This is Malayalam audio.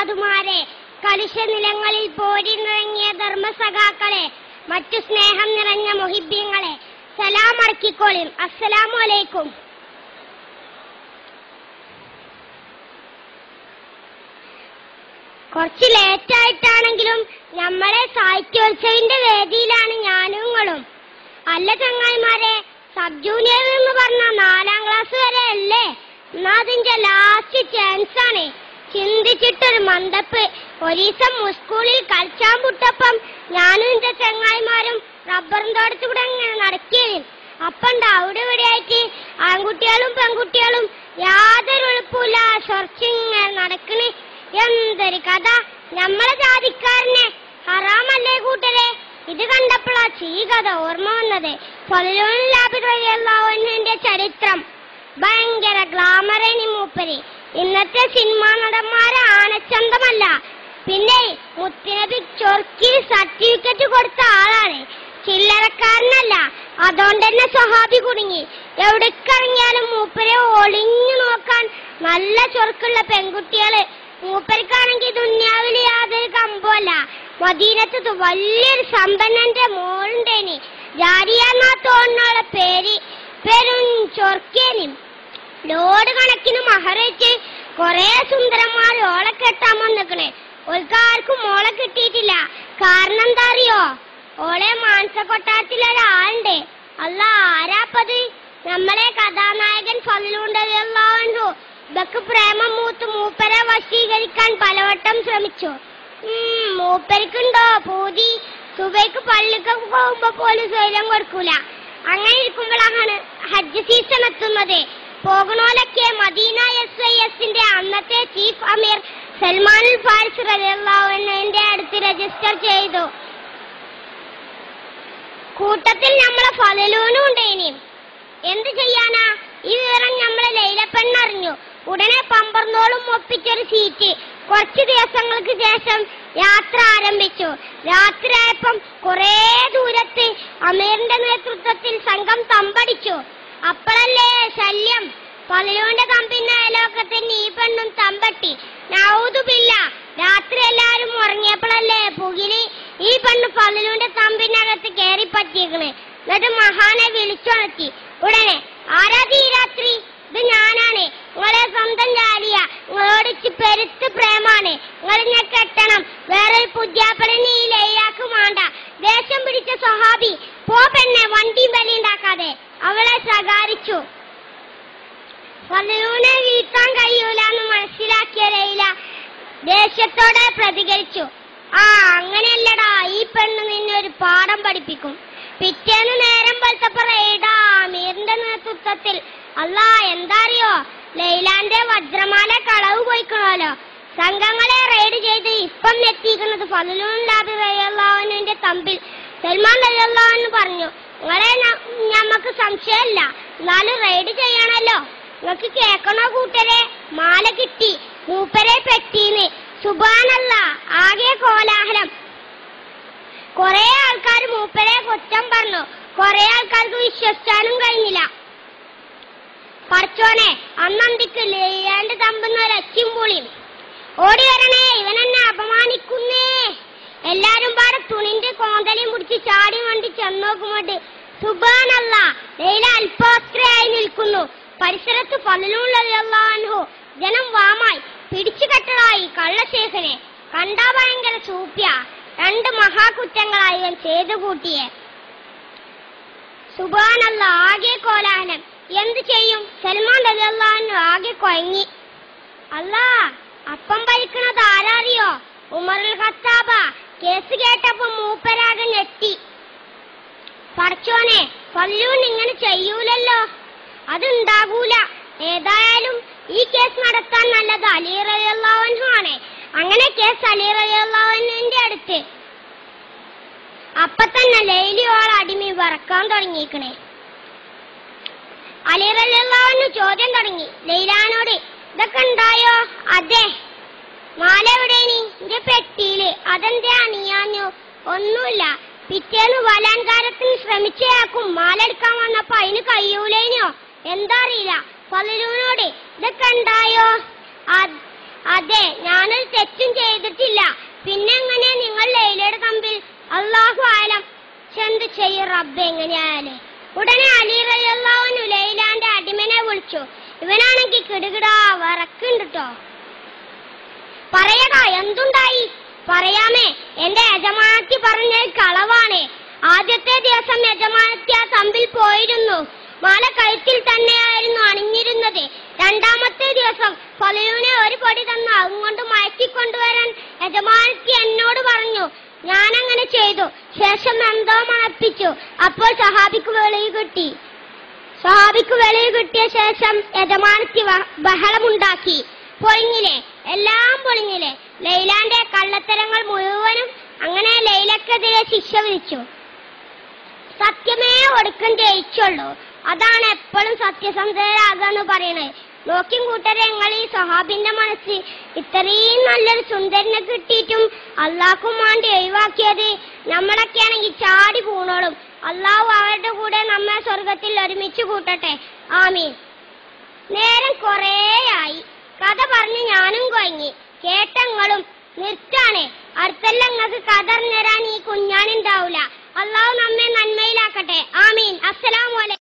ഉസ്താദുമാരെ കലുഷ നിലങ്ങളിൽ പോരിനിറങ്ങിയ ധർമ്മസഖാക്കളെ മറ്റു സ്നേഹം നിറഞ്ഞ മൊഹിബ്യങ്ങളെ സലാം അടക്കിക്കോളിം അസ്സലാമു അലൈക്കും. കുറച്ച് ലേറ്റായിട്ടാണെങ്കിലും നമ്മളെ സാഹിത്യോത്സവിന്റെ വേദിയിലാണ് ഞാനും നിങ്ങളും അല്ല ചങ്ങായിമാരെ സബ് ജൂനിയർ എന്ന് പറഞ്ഞ നാലാം ക്ലാസ് വരെ അല്ലേ? എന്നാ അതിന്റെ ലാസ്റ്റ് ചാൻസ് ആണ്. ചിന്തിച്ചിട്ടൊരു മന്തപ്പ് ഒരീസം സ്കൂളിൽ കളിച്ചാൻ പുട്ടപ്പം ഞാനും എന്റെ ചങ്ങായിമാരും റബ്ബറും തോട്ടത്തിൽ കൂടെ ഇങ്ങനെ നടക്കിയത് അപ്പണ്ട് അവിടെ ഇവിടെ ആയിട്ട് ആൺകുട്ടികളും പെൺകുട്ടികളും യാതൊരു എളുപ്പമില്ല സ്വർച്ചിങ്ങനെ നടക്കണ്. എന്തൊരു കഥ. നമ്മളെ ജാതിക്കാരനെ ഹറാമല്ലേ കൂട്ടരെ? ഇത് കണ്ടപ്പോഴാ ചീ കഥ ഓർമ്മ വന്നത്. പൊലലോണിന്റെ ചരിത്രം. ഭയങ്കര ഗ്ലാമറേനി മൂപ്പര്. ഇന്നത്തെ സിനിമാ നടന്മാരെ ആനച്ചന്തമല്ല. പിന്നെ മുത്തിനബി ചൊർക്കി സർട്ടിഫിക്കറ്റ് കൊടുത്ത ആളാണ്. ചില്ലറക്കാരനല്ല. അതുകൊണ്ട് തന്നെ സ്വഹാബി കുടുങ്ങി. എവിടേക്കിറങ്ങിയാലും മൂപ്പരെ ഒളിഞ്ഞു നോക്കാൻ നല്ല ചൊർക്കുള്ള പെൺകുട്ടികൾ. മൂപ്പർക്കാണെങ്കിൽ ദുന്യാവിൽ യാതൊരു കമ്പല്ല മദീനത്ത് വലിയൊരു സമ്പന്നന്റെ മോളുണ്ടേനി. ജാരിയാന്നാ തോന്നുന്ന പേര്. പെരും ചൊർക്കേനും ലോഡ് കണക്കിന് മഹറേച്ച് കൊറേ സുന്ദരന്മാര് ഓളെ കെട്ടാൻ വന്നിക്കണ്. ഓൾക്കാർക്കും ഓളെ കിട്ടിയിട്ടില്ല. കാരണം എന്താ അറിയോ ഓളെ മാനസ ഒരാളുണ്ട്. അല്ല ആരാപ്പത്? നമ്മളെ കഥാനായകൻ ഇതൊക്കെ പ്രേമം മൂത്ത് മൂപ്പരെ വശീകരിക്കാൻ പലവട്ടം ശ്രമിച്ചു. മൂപ്പരിക്കുണ്ടോ പൂതി? സുബൈക്ക് പള്ളിക്കൊക്കെ പോകുമ്പോ പോലും സ്വൈര്യം കൊടുക്കൂല. അങ്ങനെ ഇരിക്കുമ്പോഴാണ് ഹജ്ജ് സീസൺ എത്തുന്നത്. പോകണോലൊക്കെ മദീന എസ് ഐ എസിന്റെ അന്നത്തെ ചീഫ് അമീർ സൽമാൻ ഫാരിസ് റലിയല്ലാവിന്റെ അടുത്ത് രജിസ്റ്റർ ചെയ്തു. കൂട്ടത്തിൽ നമ്മളെ ഫലലൂനും ഉണ്ട് ഇനിയും എന്ത് ചെയ്യാനാ? ഈ വിവരം നമ്മളെ ലൈലപ്പെണ്ണറിഞ്ഞു ഉടനെ പമ്പർന്നോളും ഒപ്പിച്ചൊരു സീറ്റ് കുറച്ചു ദിവസങ്ങൾക്ക് ശേഷം യാത്ര ആരംഭിച്ചു. രാത്രിയായപ്പം കുറേ ദൂരത്ത് അമീറിന്റെ നേതൃത്വത്തിൽ സംഘം തമ്പടിച്ചു. അപ്പോഴല്ലേ ശല്യം? പലയോന്റെ തമ്പിന്റെ അയലോക്കത്തിൽ ഈ പെണ്ണും തമ്പട്ടി. നൗതുമില്ല രാത്രി എല്ലാരും ഉറങ്ങിയപ്പോഴല്ലേ പുകിൽ ഈ പെണ്ണ് പതിലൂന്റെ തമ്പിനകത്ത് കയറി പറ്റിയേക്കണ്. എന്നിട്ട് മഹാനെ വിളിച്ചുണർത്തി ഉടനെ ആരാധി രാത്രി? ഇത് ഞാനാണ്. നിങ്ങളെ സ്വന്തം ജാലിയ നിങ്ങളോട് പെരുത്ത് പ്രേമാണ്. നിങ്ങൾ ഞാൻ കെട്ടണം. വേറെ ഒരു പുതിയാപ്പനെ ഈ ലൈലാക്ക് വേണ്ട ദേഷ്യം പിടിച്ച സ്വഹാബി പോ പെണ്ണെ വണ്ടിയും ബലിയുണ്ടാക്കാതെ അവളെ ശകാരിച്ചു. ഫലൂനെ വീഴ്ത്താൻ കഴിയൂലെന്ന് മനസ്സിലാക്കിയ ലൈല ദേഷ്യത്തോടെ പ്രതികരിച്ചു. ആ അങ്ങനെയല്ലടാ ഈ പെണ്ണ് നിന്നെ ഒരു പാഠം പഠിപ്പിക്കും. പിറ്റേന്ന് നേരം പോലത്തെ റെയ്ഡാ അമീറിന്റെ നേതൃത്വത്തിൽ അല്ല എന്താറിയോ ലൈലാന്റെ വജ്രമാല കളവ് പോയിക്കണല്ലോ സംഘങ്ങളെ റെയ്ഡ് ചെയ്ത് ഇപ്പം എത്തിയിരിക്കുന്നത് ഫലൂൻ ലാബി റയ്യല്ലാവിന്റെ തമ്പിൽ സൽമാൻ റയ്യല്ലാവെന്ന് പറഞ്ഞു. നിങ്ങളെ ഞമ്മക്ക് സംശയമല്ല എന്നാലും റെയ്ഡ് ചെയ്യണല്ലോ. നിങ്ങക്ക് കേക്കണോ കൂട്ടരെ? മാല കിട്ടി. മൂപ്പരെ പറ്റീന്ന് സുബാനല്ല ആകെ കോലാഹലം. കൊറേ ആൾക്കാർ മൂപ്പരെ കുറ്റം പറഞ്ഞു. കൊറേ ആൾക്കാർക്ക് വിശ്വസിക്കാനും കഴിഞ്ഞില്ല. പറച്ചോനെ അന്നന്തിക്ക് ലേയാണ്ട് തമ്പുന്ന ഒരച്ചും പൊളിയും. ഓടി വരണേ ഇവനെന്നെ അപമാനിക്കുന്നേ. എല്ലാരും തുണിന്റെ കോന്തലയും പിടിച്ച് ചാടി വണ്ടി ചെന്നോക്കുമ്പോട്ട് സുബാനല്ല ലൈല അല്പോസ്ത്രയായി നിൽക്കുന്നു. പരിസരത്ത് പലനുള്ളതല്ലാൻഹോ ജനം വാമായി പിടിച്ചു കെട്ടലായി കള്ളശേഖനെ. കണ്ടാ ഭയങ്കര സൂപ്യ രണ്ട് മഹാകുറ്റങ്ങളായി ഇവൻ ചെയ്തു കൂട്ടിയെ. സുബാനല്ല ആകെ കോലാഹലം. എന്ത് ചെയ്യും? സൽമാൻ അലിയല്ലാഹു ആകെ കൊയങ്ങി. അല്ലാ അപ്പം ഭരിക്കണത് ആരാറിയോ? ഉമറുൽ ഖത്താബ. കേസ് കേട്ടപ്പോ മൂപ്പരാകെ ഞെട്ടി. പറച്ചോനെ കൊല്ലൂൻ ഇങ്ങനെ ചെയ്യൂലല്ലോ? അതുണ്ടാകൂല. ഏതായാലും ഈ കേസ് നടത്താൻ നല്ലത് അലി ആണ്. അങ്ങനെ കേസ് അലി റലിയല്ലാഹുവിന്റെ അടുത്ത്. അപ്പൊ തന്നെ ലൈലി ഓൾ അടിമി വറക്കാൻ തുടങ്ങിയിരിക്കണേ അലി റലിയല്ലാഹുവിന് ചോദ്യം തുടങ്ങി. ലൈലാനോട് ഇതൊക്കെ ഉണ്ടായോ? അതെ. മാല എവിടേനി എന്റെ പെട്ടിയിൽ. അതെന്താ നീയാഞ്ഞു ഒന്നുമില്ല. പിറ്റേന്ന് വലാൻകാരത്തിന് ശ്രമിച്ചയാക്കും. മാലെടുക്കാൻ വന്നപ്പോ അതിന് കഴിയൂലേനോ? എന്താ അറിയില്ല പലരൂരോട് ഇതൊക്കെ ഉണ്ടായോ അതെ ഞാനൊരു തെറ്റും ചെയ്തിട്ടില്ല. പിന്നെ എങ്ങനെയാ നിങ്ങൾ ലൈലയുടെ തമ്പിൽ അള്ളാഹു ആലം. ചെന്ത് ചെയ്യും റബ്ബ് എങ്ങനെയായാലേ. ഉടനെ അലി റളിയല്ലാഹുവിനു ലൈലാന്റെ അടിമനെ വിളിച്ചു. ഇവനാണെങ്കിൽ കിടുകിടാ വറക്കുണ്ട് ട്ടോ. പറയടാ എന്തുണ്ടായി? പറയാമേ എന്റെ യജമാനത്തി പറഞ്ഞ കളവാണ്. ആദ്യത്തെ ദിവസം യജമാനത്തി ആ തമ്പിൽ പോയിരുന്നു. മാല കഴുത്തിൽ തന്നെയായിരുന്നു അണിഞ്ഞിരുന്നത്. രണ്ടാമത്തെ ദിവസം ഫലൂനെ ഒരു പൊടി തന്ന്. അതുകൊണ്ട് മയക്കിക്കൊണ്ടുവരാൻ യജമാനത്തി എന്നോട് പറഞ്ഞു. ഞാൻ അങ്ങനെ ചെയ്തു. ശേഷം എന്തോ മണപ്പിച്ചു. അപ്പോൾ സഹാബിക്ക് വെളിവ് കിട്ടി. സഹാബിക്ക് വെളിവ് കിട്ടിയ ശേഷം യജമാനത്തി ബഹളമുണ്ടാക്കി. പൊളിഞ്ഞില്ലേ എല്ലാം പൊളിഞ്ഞില്ലേ? ലൈലാന്റെ കള്ളത്തരങ്ങൾ മുഴുവനും അങ്ങനെ ലൈലക്കെതിരെ ശിക്ഷ വിളിച്ചു സത്യമേ ഒടുക്കം ജയിച്ചുള്ളൂ. അതാണ് എപ്പോഴും സത്യസന്ധരാകാന്ന് പറയണത് നോക്കിയും കൂട്ടരെ ഞങ്ങൾ ഈ സഹാബിന്റെ മനസ്സ് ഇത്രയും നല്ലൊരു സുന്ദരനെ കിട്ടിയിട്ടും അള്ളാഹ്ക്കും വേണ്ടി ഒഴിവാക്കിയത് നമ്മളൊക്കെ ആണെങ്കിൽ ചാടി പൂണോളും. അള്ളാഹു അവരുടെ കൂടെ നമ്മെ സ്വർഗത്തിൽ ഒരുമിച്ച് കൂട്ടട്ടെ. ആമീൻ. നേരം കുറേയായി കഥ പറഞ്ഞ് ഞാനും കൊയങ്ങി കേട്ടങ്ങളും നിർത്താണേ അടുത്തെല്ലാം നിങ്ങൾക്ക് കഥ നേരാൻ ഈ കുഞ്ഞാനുണ്ടാവൂല. അള്ളാഹു നമ്മെ നന്മയിലാക്കട്ടെ. ആമീൻ. അസ്സലാമു അലൈക്കും